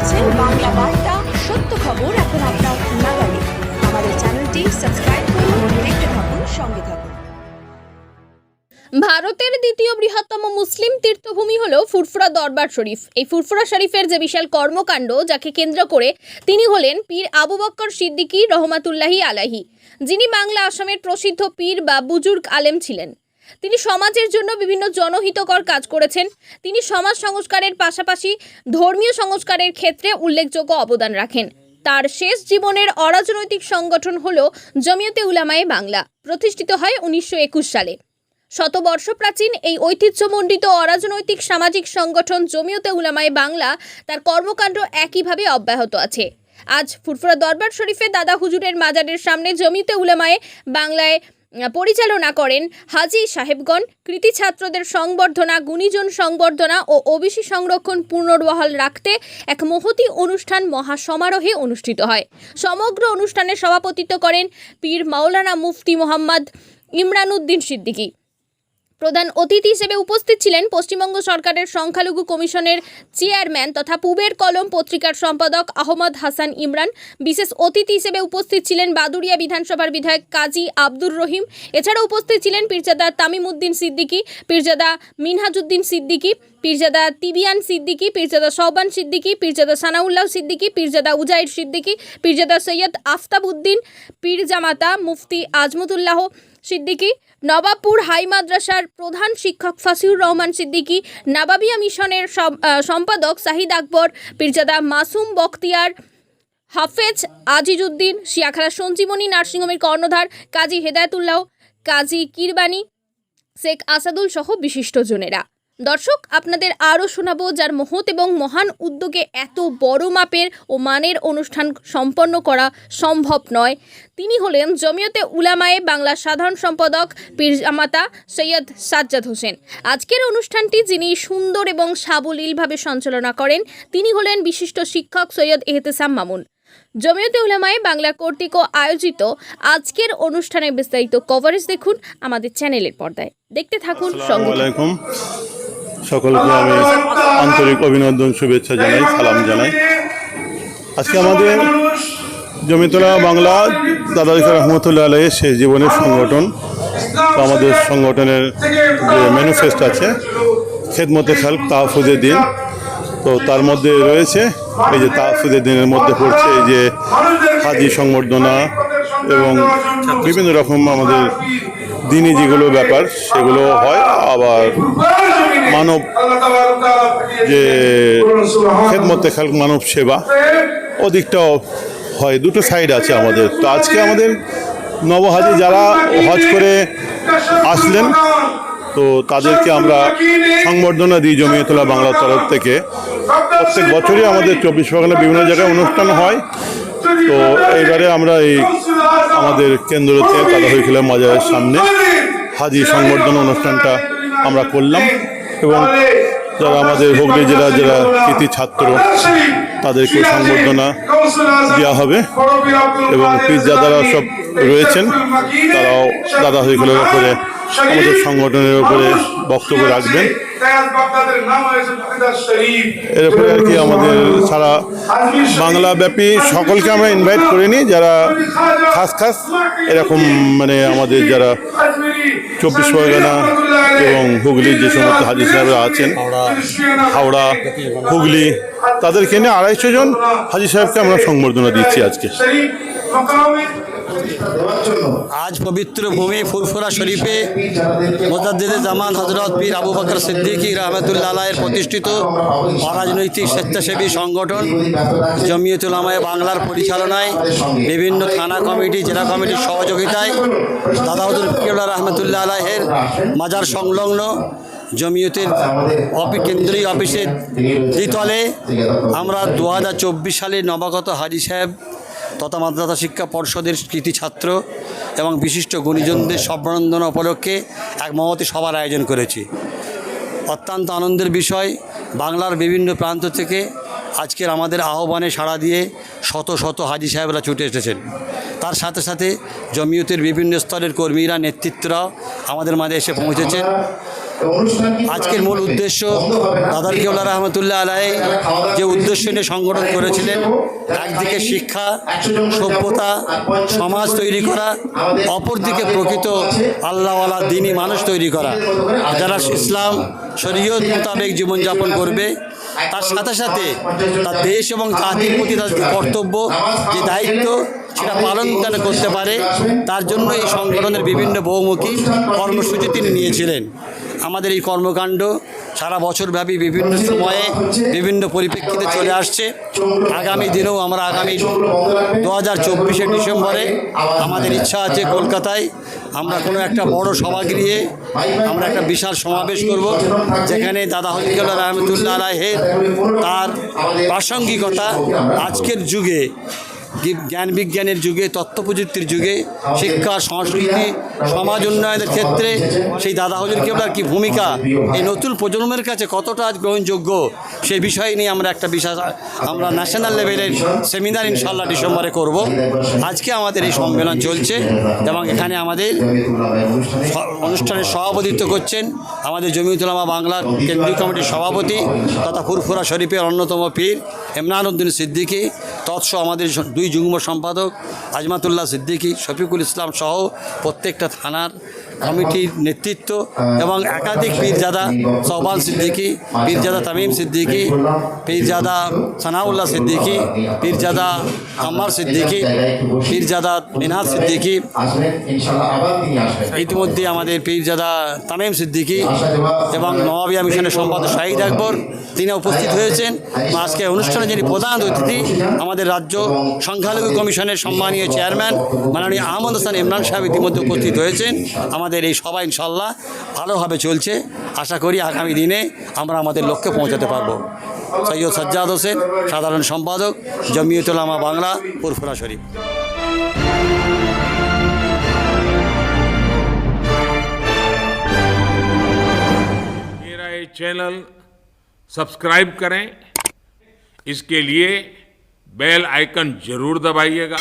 দেখছেন বাংলা বার্তা, সত্য খবর এখন আপনার নাগালে। আমাদের চ্যানেলটি সাবস্ক্রাইব করুন, দেখতে থাকুন, সঙ্গে থাকুন। ভারতের দ্বিতীয় বৃহত্তম মুসলিম তীর্থভূমি হল ফুরফুরা দরবার শরীফ। এই ফুরফুরা শরীফের যে বিশাল কর্মকাণ্ড, যাকে কেন্দ্র করে তিনি হলেন পীর আবু বক্কর সিদ্দিকী রহমাতুল্লাহি আলাহি, যিনি বাংলা আসামের প্রসিদ্ধ পীর বা বুজুর্গ আলেম ছিলেন। তিনি সমাজের জন্য বিভিন্ন জনহিতকর কাজ করেছেন। তিনি সমাজ সংস্কারের পাশাপাশি ধর্মীয় সংস্কারের ক্ষেত্রে উল্লেখযোগ্য অবদান রাখেন। তার শেষ জীবনের অরাজনৈতিক সংগঠন হল জমিয়তে উলামায়ে বাংলা, প্রতিষ্ঠিত হয় উনিশশো একুশ সালে। শতবর্ষ প্রাচীন এই ঐতিহ্যমণ্ডিত অরাজনৈতিক সামাজিক সংগঠন জমিয়তে উলামায়ে বাংলা তার কর্মকাণ্ড একইভাবে অব্যাহত আছে। আজ ফুরফুরা দরবার শরীফে দাদা হুজুরের মাজারের সামনে জমিতে উলামায়ে বাংলায় পরিচালনা করেন হাজি সাহেবগণ, কৃতি ছাত্রদের সংবর্ধনা, গুণীজন সংবর্ধনা ও ওবিসি সংরক্ষণ পুনর্বহাল রাখতে এক মহতি অনুষ্ঠান মহাসমারোহে অনুষ্ঠিত হয়। সমগ্র অনুষ্ঠানে সভাপতিত্ব করেন পীর মাওলানা মুফতি মোহাম্মদ ইমরান উদ্দিন সিদ্দিকী। প্রধান অতিথি হিসেবে উপস্থিত ছিলেন পশ্চিমবঙ্গ সরকারের সংখ্যালঘু কমিশনের চেয়ারম্যান তথা পুবের কলম পত্রিকার সম্পাদক আহমদ হাসান ইমরান। বিশেষ অতিথি হিসেবে উপস্থিত ছিলেন বাদুড়িয়া বিধানসভার বিধায়ক কাজী আব্দুর রহিম। এছাড়া উপস্থিত ছিলেন পীরজাদা তামিমউদ্দিন সিদ্দিকী, পীরজাদা মিনহাজউদ্দিন সিদ্দিকী, পীরজাদা তিবিয়ান সিদ্দিকি, পীরজাদা সহবান সিদ্দিকি, পীরজাদা সানাউল্লাহ সিদ্দিকী, পীরজাদা উজাইর সিদ্দিকী, পীরজাদা সৈয়দ আফতাব উদ্দিন পীরজামাতা মুফতি আজমতুল্লাহ সিদ্দিকী, নবাবপুর হাই মাদ্রাসার প্রধান শিক্ষক ফাসিউর রহমান সিদ্দিকী, নাবাবিয়া মিশনের সম- সম্পাদক সাহিদ আকবর, পীরজাদা মাসুম বখতিয়ার, হাফেজ আজিজুদ্দিন শিয়াখালা সঞ্জীবনী নার্সিংহোমের কর্ণধার কাজী হেদায়তুল্লাহ, কাজী কিরবানি, শেখ আসাদুল সহ বিশিষ্টজনেরা দর্শক আপনাদের আরও শোনাবো যার মহৎ এবং মহান উদ্যোগে এত বড় মাপের ও মানের অনুষ্ঠান সম্পন্ন করা সম্ভব নয়। তিনি হলেন জমিয়তে উলামায়ে বাংলা সাধারণ সম্পাদক পীরজামাতা সৈয়দ সাজ্জাদ হোসেন। আজকের অনুষ্ঠানটি যিনি সুন্দর এবং সাবলীলভাবে সঞ্চালনা করেন তিনি হলেন বিশিষ্ট শিক্ষক সৈয়দ এহতেসাম মামুন। জমিয়তে উলামায়ে বাংলা কর্তৃক আয়োজিত আজকের অনুষ্ঠানের বিস্তারিত কভারেজ দেখুন আমাদের চ্যানেলের পর্দায়। দেখতে থাকুন সঙ্গে সকলকে আমি আন্তরিক অভিনন্দন, শুভেচ্ছা জানাই, সালাম জানাই। আজকে আমাদের জমিতলা বাংলা দাদাদিকা রহমতুল্লাহ আলাইয়ের শেষ জীবনের সংগঠন তো আমাদের সংগঠনের যে ম্যানিফেস্ট আছে, খেদমতে খালক তাহফুজের দিন। তো তার মধ্যে রয়েছে, এই যে তাহফুজের দিনের মধ্যে পড়ছে এই যে হাজি সংবর্ধনা এবং বিভিন্ন রকম আমাদের দিনই যেগুলো ব্যাপার, সেগুলো হয়, আবার মানব যে খেদমতে খালক মানব সেবা, ওদিকটাও হয়, দুটো সাইড আছে আমাদের। তো আজকে আমাদের নবহাজি যারা হজ করে আসলেন, তো তাদেরকে আমরা সংবর্ধনা দিই জমিয়তলা বাংলার তরফ থেকে। প্রত্যেক বছরই আমাদের চব্বিশ পরগনা বিভিন্ন জায়গায় অনুষ্ঠান হয়। তো এইবারে আমরা এই আমাদের কেন্দ্রতে তাদাহই খেলা মাজারের সামনে হাজি সংবর্ধনা অনুষ্ঠানটা আমরা করলাম। এবং যারা আমাদের হুগলি জেলা যারা কৃতি ছাত্র, তাদেরকে সংবর্ধনা দেওয়া হবে। এবং পিজ্জা দ্বারা সব রয়েছেন, তারাও দাদা হয়ে গেল উপরে আমাদের সংগঠনের উপরে বক্তব্য রাখবেন। এর উপরে আর কি আমাদের সারা বাংলাব্যাপী সকলকে আমরা ইনভাইট করিনি যারা খাস খাস এরকম মানে আমাদের যারা চব্বিশ পরগনা এবং হুগলির যে সমস্ত হাজির সাহেবরা আছেন হাওড়া হুগলি তাদেরকে নিয়ে আড়াইশো জন হাজি সাহেবকে আমরা সংবর্ধনা দিচ্ছি আজকে। আজ পবিত্র ভূমি ফুরফুরা শরীফে মোজাদ্দেদে জামান হজরত পীর আবু বকর সিদ্দিকী রহমতুল্লাহ প্রতিষ্ঠিত অরাজনৈতিক স্বেচ্ছাসেবী সংগঠন জমিয়তুল আমায় বাংলার পরিচালনায় বিভিন্ন থানা কমিটি, জেলা কমিটির সহযোগিতায় দাদাউদ্দুল ফিকুল্লাহ রহমতুল্লাহ আলাহের মাজার সংলগ্ন জমিয়তের কেন্দ্রীয় অফিসের দ্বিতলে আমরা দু হাজার চব্বিশ সালে নবাগত হাজি সাহেব তথা মাদ্রাসা শিক্ষা পর্ষদের কৃতি ছাত্র এবং বিশিষ্ট গুণীজনদের সম্বর্ধনা উপলক্ষে এক মহতি সভার আয়োজন করেছি। অত্যন্ত আনন্দের বিষয়, বাংলার বিভিন্ন প্রান্ত থেকে আজকের আমাদের আহ্বানে সাড়া দিয়ে শত শত হাজি সাহেবরা ছুটে এসেছেন। তার সাথে সাথে জমিয়তের বিভিন্ন স্তরের কর্মীরা নেতৃত্বরাও আমাদের মাঝে এসে পৌঁছেছেন। আজকের মূল উদ্দেশ্য দাদার কেউলা রহমতুল্লাহ আলাই যে উদ্দেশ্য নিয়ে সংগঠন করেছিলেন, একদিকে শিক্ষা, সভ্যতা, সমাজ তৈরি করা, অপরদিকে প্রকৃত আল্লাহওয়ালা, দিনী মানুষ তৈরি করা। যারা ইসলাম শরীয়ত মোতাবেক জীবনযাপন করবে তার সাথে সাথে তার দেশ এবং জাতির প্রতি তার কর্তব্য যে দায়িত্ব সেটা পালন যেন করতে পারে তার জন্য এই সংগঠনের বিভিন্ন বহুমুখী কর্মসূচি তিনি নিয়েছিলেন। আমাদের এই কর্মকাণ্ড সারা বছরব্যাপী বিভিন্ন সময়ে বিভিন্ন পরিপ্রেক্ষিতে চলে আসছে। আগামী দিনেও আমরা আগামী দু হাজার চব্বিশে ডিসেম্বরে আমাদের ইচ্ছা আছে কলকাতায় আমরা কোনো একটা বড় গিয়ে আমরা একটা বিশাল সমাবেশ করব, যেখানে দাদা হলিকুল্লাহ রহমতুল্লাহ রায়ের তার প্রাসঙ্গিকতা আজকের যুগে জ্ঞান বিজ্ঞানের যুগে তথ্য প্রযুক্তির যুগে, শিক্ষা, সংস্কৃতি, সমাজ উন্নয়নের ক্ষেত্রে সেই দাদা হজুর কেবলার কি ভূমিকা। এই নতুন প্রজন্মের কাছে কতটা আজ গ্রহণযোগ্য সেই বিষয় নিয়ে আমরা একটা বিশাল আমরা ন্যাশনাল লেভেলের সেমিনার ইনশাল্লাহ ডিসেম্বরে করব। আজকে আমাদের এই সম্মেলন চলছে এবং এখানে আমাদের অনুষ্ঠানের সভাপতিত্ব করছেন আমাদের জমিউতুলামা বাংলার কেন্দ্রীয় কমিটির সভাপতি তথা ফুরফুরা শরীফের অন্যতম পীর এমনান উদ্দিন সিদ্দিকী তৎস আমাদের দুই যুগ্ম সম্পাদক, আজমাতুল্লাহ সিদ্দিকি, শফিকুল ইসলাম সহ প্রত্যেকটা থানার কমিটির নেতৃত্ব এবং একাধিক পীরজাদা সহবান সিদ্দিকী, পীরজাদা তামিম সিদ্দিকী, পীরজাদা সানাউল্লাহ সিদ্দিকী, পীরজাদা আম্মার সিদ্দিকী, পীরজাদা মিনহাজ সিদ্দিকী, ইতিমধ্যে আমাদের পীরজাদা তামিম সিদ্দিকী এবং নবাবিয়া মিশনের সম্পাদক শাহিদ আকবর, তিনি উপস্থিত হয়েছেন। আজকে অনুষ্ঠানে যিনি প্রধান অতিথি, আমাদের রাজ্য সংখ্যালঘু কমিশনের সম্মানীয় চেয়ারম্যান মাননীয় আহমদ হাসান ইমরান সাহেব ইতিমধ্যে উপস্থিত হয়েছেন। আমাদের এই সভা ইনশাল্লাহ ভালোভাবে চলছে আশা করি আগামী দিনে আমরা আমাদের লক্ষ্যে পৌঁছাতে পারবো সৈয়দ সাজ্জাদ হোসেন সাধারণ সম্পাদক জমিয়তুলামা বাংলা পুরফুরা শরীফ मेरा ये चैनल सब्सक्राइब करें इसके लिए बेल आइकन जरूर दबाइएगा